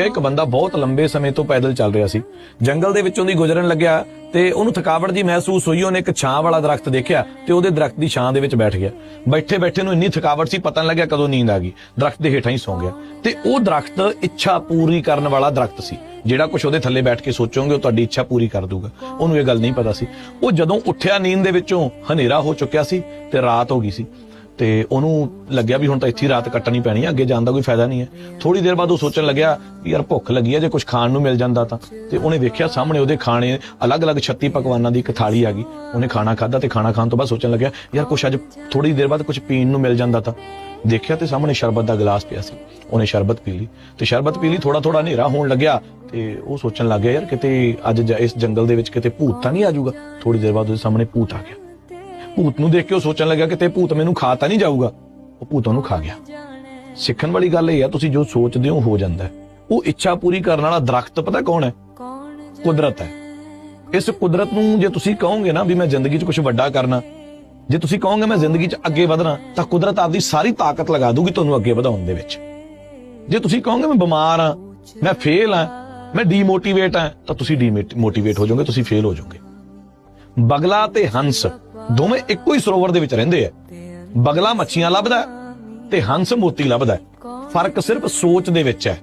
ਕਿ ਇੱਕ ਬੰਦਾ ਬਹੁਤ ਲੰਬੇ ਸਮੇਂ ਤੋਂ ਪੈਦਲ ਚੱਲ ਰਿਹਾ ਸੀ। ਜੰਗਲ ਦੇ ਵਿੱਚੋਂ ਦੀ ਗੁਜ਼ਰਨ ਲੱਗਿਆ ਤੇ ਉਹਨੂੰ ਥਕਾਵਟ ਜੀ ਮਹਿਸੂਸ ਹੋਈ, ਉਹਨੇ ਇੱਕ ਛਾਂ ਵਾਲਾ ਦਰਖਤ ਦੇਖਿਆ ਤੇ ਉਹਦੇ ਦਰਖਤ ਦੀ ਛਾਂ ਦੇ ਵਿੱਚ ਬੈਠ ਗਿਆ। ਬੈਠੇ ਬੈਠੇ ਨੂੰ ਇੰਨੀ ਥਕਾਵਟ ਸੀ, ਪਤਾ ਨਹੀਂ ਲੱਗਿਆ ਕਦੋਂ ਨੀਂਦ ਆ ਗਈ। ਦਰਖਤ ਦੇ ਹੇਠਾਂ ਹੀ ਸੌਂ ਗਿਆ। ਤੇ ਉਹ ਦਰਖਤ ਇੱਛਾ ਪੂਰੀ ਕਰਨ ਵਾਲਾ ਦਰਖਤ ਸੀ। ਜਿਹੜਾ ਕੁਝ ਉਹਦੇ ਥੱਲੇ ਬੈਠ ਕੇ ਸੋਚੋਗੇ, ਉਹ ਤੁਹਾਡੀ ਇੱਛਾ ਪੂਰੀ ਕਰ ਦੂਗਾ ਉਹਨੂੰ ਇਹ ਗੱਲ ਨਹੀਂ ਪਤਾ ਸੀ। ਉਹ ਜਦੋਂ ਉੱਠਿਆ ਨੀਂਦ ਦੇ ਵਿੱਚੋਂ, ਹਨੇਰਾ ਹੋ ਚੁੱਕਿਆ ਸੀ ਤੇ ਰਾਤ ਹੋ ਗਈ ਸੀ। ਤੇ ਉਹਨੂੰ ਲੱਗਿਆ ਵੀ ਹੁਣ ਤਾਂ ਇੱਥੇ ਰਾਤ ਕੱਟਣੀ ਪੈਣੀ ਹੈ ਅੱਗੇ ਜਾਣ ਦਾ ਕੋਈ ਫਾਇਦਾ ਨਹੀਂ ਹੈ। ਥੋੜੀ ਦੇਰ ਬਾਅਦ ਉਹ ਸੋਚਣ ਲੱਗਿਆ ਵੀ ਯਾਰ ਭੁੱਖ ਲੱਗੀ ਹੈ ਜੇ ਕੁਝ ਖਾਣ ਨੂੰ ਮਿਲ ਜਾਂਦਾ ਤਾਂ। ਤੇ ਉਹਨੇ ਵੇਖਿਆ ਸਾਹਮਣੇ ਉਹਦੇ ਖਾਣੇ, ਅਲੱਗ-ਅਲੱਗ 36 ਪਕਵਾਨਾਂ ਦੀ ਇੱਕ ਥਾਲੀ ਆ ਗਈ। ਉਹਨੇ ਖਾਣਾ ਖਾਦਾ ਤੇ ਖਾਣਾ ਖਾਣ ਤੋਂ ਬਾਅਦ ਸੋਚਣ ਲੱਗਿਆ, ਯਾਰ ਕੁਝ ਅੱਜ ਥੋੜੀ ਦੇਰ ਬਾਅਦ ਕੁਝ ਪੀਣ ਨੂੰ ਮਿਲ ਜਾਂਦਾ ਤਾਂ। ਦੇਖਿਆ ਤੇ ਸਾਹਮਣੇ ਸ਼ਰਬਤ ਦਾ ਗਲਾਸ ਪਿਆ ਸੀ। ਉਹਨੇ ਸ਼ਰਬਤ ਪੀ ਲਈ। ਤੇ ਸ਼ਰਬਤ ਪੀ ਲਈ ਥੋੜਾ ਥੋੜਾ ਹਨੇਰਾ ਹੋਣ ਲੱਗਿਆ ਤੇ ਉਹ ਸੋਚਣ ਲੱਗ ਗਿਆ, ਯਾਰ ਕਿਤੇ ਅੱਜ ਜ- ਇਸ ਜੰਗਲ ਦੇ ਵਿੱਚ ਕਿਤੇ ਭੂਤ ਤਾਂ ਨਹੀਂ ਆ ਜਾਊਗਾ ਥੋੜੀ ਦੇਰ ਬਾਅਦ ਉਹਦੇ ਸਾਹਮਣੇ ਭੂਤ ਆ ਗਿਆ। ਭੂਤ ਨੂੰ ਦੇਖ ਕੇ ਉਹ ਸੋਚਣ ਲੱਗਾ ਕਿ ਤੇ ਭੂਤ ਮੈਨੂੰ ਖਾ ਤਾਂ ਨਹੀਂ ਜਾਊਗਾ। ਉਹ ਭੂਤ ਉਹਨੂੰ ਖਾ ਗਿਆ। ਸਿੱਖਣ ਵਾਲੀ ਗੱਲ ਇਹ ਆ, ਤੁਸੀਂ ਜੋ ਸੋਚਦੇ ਹੋ ਹੋ ਜਾਂਦਾ ਉਹ ਇੱਛਾ ਪੂਰੀ ਕਰਨ ਵਾਲਾ ਦਰਖਤ ਪਤਾ ਕੌਣ ਹੈ? ਕੁਦਰਤ ਹੈ। ਇਸ ਕੁਦਰਤ ਨੂੰ ਜੇ ਤੁਸੀਂ ਕਹੋਗੇ ਨਾ ਵੀ ਮੈਂ ਜ਼ਿੰਦਗੀ 'ਚ ਕੁਝ ਵੱਡਾ ਕਰਨਾ, ਜੇ ਤੁਸੀਂ ਕਹੋਗੇ ਮੈਂ ਜ਼ਿੰਦਗੀ 'ਚ ਅੱਗੇ ਵਧਣਾ, ਤਾਂ ਕੁਦਰਤ ਆਪਦੀ ਸਾਰੀ ਤਾਕਤ ਲਗਾ ਦੂਗੀ ਤੁਹਾਨੂੰ ਅੱਗੇ ਵਧਾਉਣ ਦੇ ਵਿੱਚ। ਜੇ ਤੁਸੀਂ ਕਹੋਗੇ ਮੈਂ ਬਿਮਾਰ ਆ ਮੈਂ ਫੇਲ ਆ ਮੈਂ ਡੀਮੋਟੀਵੇਟ ਆ ਤਾਂ ਤੁਸੀਂ ਡੀਮੋਟੀਵੇਟ ਹੋ ਜਾਓਗੇ, ਤੁਸੀਂ ਫੇਲ ਹੋ ਜਾਓਗੇ। ਬਗਲਾ ਤੇ ਹੰਸ। ਦੋਵੇਂ ਇੱਕੋ ਹੀ ਸਰੋਵਰ ਦੇ ਵਿੱਚ ਰਹਿੰਦੇ ਆ। ਬਗਲਾ ਮੱਛੀਆਂ ਲੱਭਦਾ ਤੇ ਹੰਸ ਮੋਤੀ ਲੱਭਦਾ ਫ਼ਰਕ ਸਿਰਫ ਸੋਚ ਦੇ ਵਿੱਚ ਹੈ।